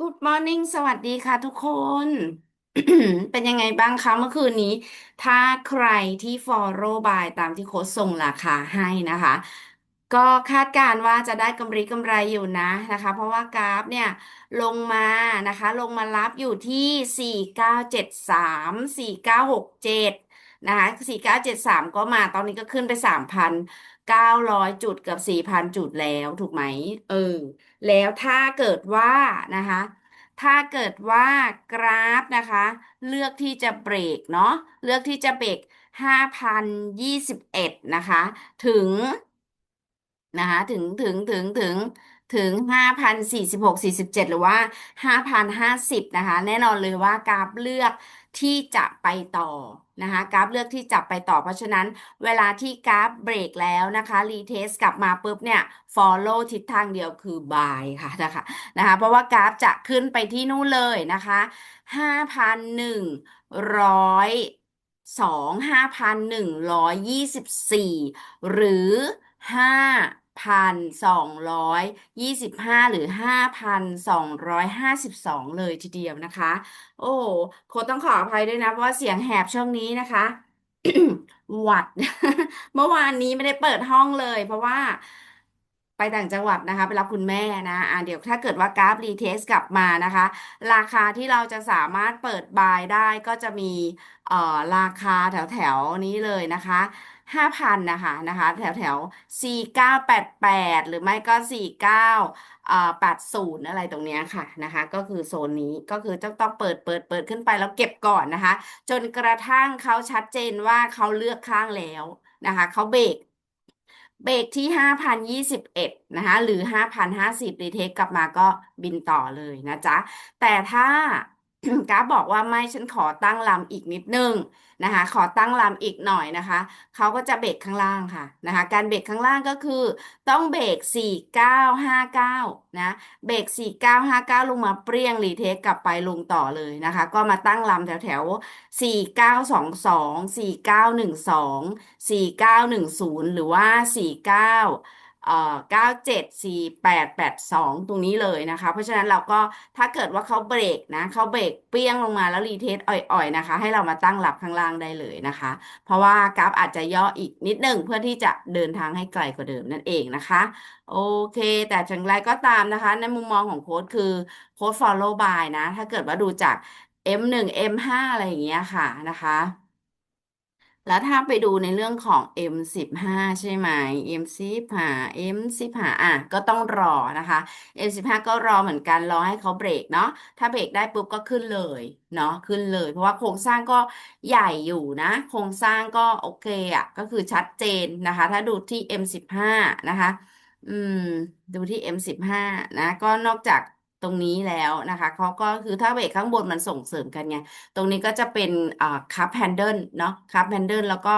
Good morning สวัสดีค่ะทุกคน เป็นยังไงบ้างคะเมื่อคืนนี้ ถ้าใครที่ follow by ตามที่โค้ชส่งราคาให้นะคะ ก็คาดการณ์ว่าจะได้กำไรกำไรอยู่นะนะคะ เพราะว่ากราฟเนี่ยลงมานะคะ ลงมารับอยู่ที่ 4973 4967 นะคะสี่เก้าเจ็ดสามก็มาตอนนี้ก็ขึ้นไปสามพันเก้าร้อยจุดเกือบสี่พันจุดแล้วถูกไหมเออ แล้วถ้าเกิดว่านะคะ ถ้าเกิดว่ากราฟนะคะ เลือกที่จะเบรกเนาะเลือกที่จะเบรกห้าพันยี่สิบเอ็ดนะคะ ถึงนะคะถึงถึงถึงถึง ถึงห้าพันสี่สิบหกสี่สิบเจ็ดหรือว่าห้าพันห้าสิบนะคะ แน่นอนเลยว่ากราฟเลือกที่จะไปต่อนะคะกราฟเลือกที่จะไปต่อเพราะฉะนั้นเวลาที่กราฟเบรกแล้วนะคะรีเทสกลับมาปุ๊บเนี่ย follow ทิศทางเดียวคือ buy ค่ะนะคะนะคะเพราะว่ากราฟจะขึ้นไปที่นู่นเลยนะคะห้าพันหนึ่งร้อย สองห้าพันหรือห้าพันสองร้อยยี่สิบห้าหรือห้าพันสองร้อยห้าสิบสองเลยทีเดียวนะคะ โอ้โค้ชต้องขออภัยด้วยนะ เพราะว่าเสียงแหบช่วงนี้นะคะ หวัด เมื่อวานนี้ไม่ได้เปิดห้องเลย เพราะว่าไปต่างจังหวัดนะคะไปรับคุณแม่นะอ่าเดี๋ยวถ้าเกิดว่ากราฟรีเทสกลับมานะคะ ราคาที่เราจะสามารถเปิดบายได้ก็จะมีเอ่อราคาแถวแถวนี้เลยนะคะ ห้าพันนะคะนะคะ แถวแถวสี่เก้าแปดแปดหรือไม่ก็สี่เก้าอ่อแปดศูนย์อะไรตรงเนี้ยค่ะนะคะ ก็คือโซนนี้ก็คือต้องต้องเปิดเปิดเปิดขึ้นไปแล้วเก็บก่อนนะคะ จนกระทั่งเขาชัดเจนว่าเขาเลือกข้างแล้วนะคะเขาเบรกเบรกที่ห้าพันยี่สิบเอ็ดนะคะหรือห้าพันห้าสิบรีเทคกลับมาก็บินต่อเลยนะจ๊ะแต่ถ้า กราฟบอกว่าไม่ฉันขอตั้งลำอีกนิดนึงนะคะ ขอตั้งลำอีกหน่อยนะคะ เขาก็จะเบรกข้างล่างค่ะนะคะ การเบรกข้างล่างก็คือ ต้องเบรกสี่เก้าห้าเก้านะเบรกสี่เก้าห้าเก้าลงมาเปรี้ยงรีเทคกลับไปลงต่อเลยนะคะ ก็มาตั้งลำแถวแถวสี่เก้าสองสองสี่เก้าหนึ่งสองสี่เก้าหนึ่งศูนย์หรือว่าสี่ เอ่อเก้าเจ็ดสี่แปดแปดสองตรงนี้เลยนะคะ เพราะฉะนั้นเราก็ถ้าเกิดว่าเขาเบรกนะเขาเบรกเปี้ยงลงมาแล้วรีเทสอ่อยๆนะคะ ให้เรามาตั้งหลับข้างล่างได้เลยนะคะ เพราะว่ากราฟอาจจะย่ออีกนิดหนึ่งเพื่อที่จะเดินทางให้ไกลกว่าเดิมนั่นเองนะคะ โอเค แต่อย่างไรก็ตามนะคะ ในมุมมองของโค้ดคือโค้ด follow by นะ ถ้าเกิดว่าดูจาก M1 M5 อะไรอย่างเงี้ยค่ะนะคะ แล้วถ้าไปดูในเรื่องของ M สิบห้าใช่ไหม M สิบห้า M สิบห้าอะก็ต้องรอนะคะ M สิบห้าก็รอเหมือนกันรอให้เขาเบรกเนาะถ้าเบรกได้ปุ๊บก็ขึ้นเลยเนาะขึ้นเลย เพราะว่าโครงสร้างก็ใหญ่อยู่นะ โครงสร้างก็โอเคอะก็คือชัดเจนนะคะ ถ้าดูที่ M สิบห้านะคะ อืม ดูที่ M สิบห้านะ ก็นอกจาก ตรงนี้แล้วนะคะเขาก็คือถ้าเบรกข้างบนมันส่งเสริมกันไง ตรงนี้ก็จะเป็นอ่าคัพแฮนเดิลเนาะคัพแฮนเดิลแล้วก็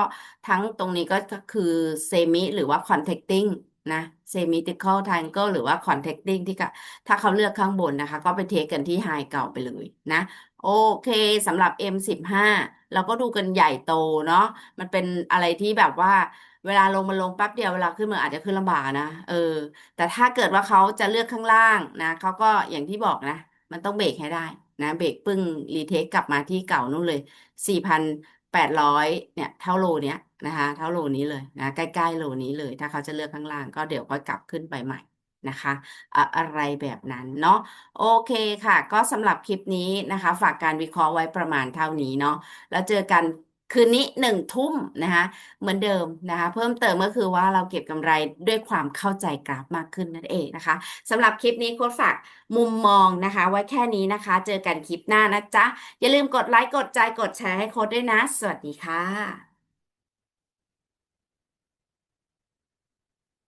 ทั้งตรงนี้ก็คือเซมิหรือว่าคอนแทคติ้งนะเซมิติคอลไทเกิลหรือว่าคอนแทคติ้งที่ก็ถ้าเขาเลือกข้างบนนะคะ ก็ไปเทคกันที่ไฮเก่าไปเลยนะ โอเคสำหรับ M15 เราก็ดูกันใหญ่โตเนาะมันเป็นอะไรที่แบบว่า เวลาลงมาลงแป๊บเดียวเวลาขึ้นมาอาจจะขึ้นลำบากนะเออ แต่ถ้าเกิดว่าเขาจะเลือกข้างล่างนะเขาก็อย่างที่บอกนะ มันต้องเบรกให้ได้นะเบรกปึ้งรีเทคกลับมาที่เก่านู่นเลยสี่พันแปดร้อยเนี่ยเท่าโลเนี้ยนะคะเท่าโลนี้เลยนะใกล้ๆโลนี้เลย ถ้าเขาจะเลือกข้างล่างก็เดี๋ยวค่อยกลับขึ้นไปใหม่นะคะอะอะไรแบบนั้นเนาะโอเคค่ะ ก็สำหรับคลิปนี้นะคะ ฝากการวิเคราะห์ไว้ประมาณเท่านี้เนาะแล้วเจอกัน คืนนี้หนึ่งทุ่มนะคะเหมือนเดิมนะคะเพิ่มเติมก็คือว่าเราเก็บกำไรด้วยความเข้าใจกราฟมากขึ้นนั่นเองนะคะสำหรับคลิปนี้โค้ดฝากมุมมองนะคะ ไว้แค่นี้นะคะ เจอกันคลิปหน้านะจ๊ะ อย่าลืมกดไลค์กดใจกดแชร์ให้โค้ดด้วยนะ สวัสดีค่ะ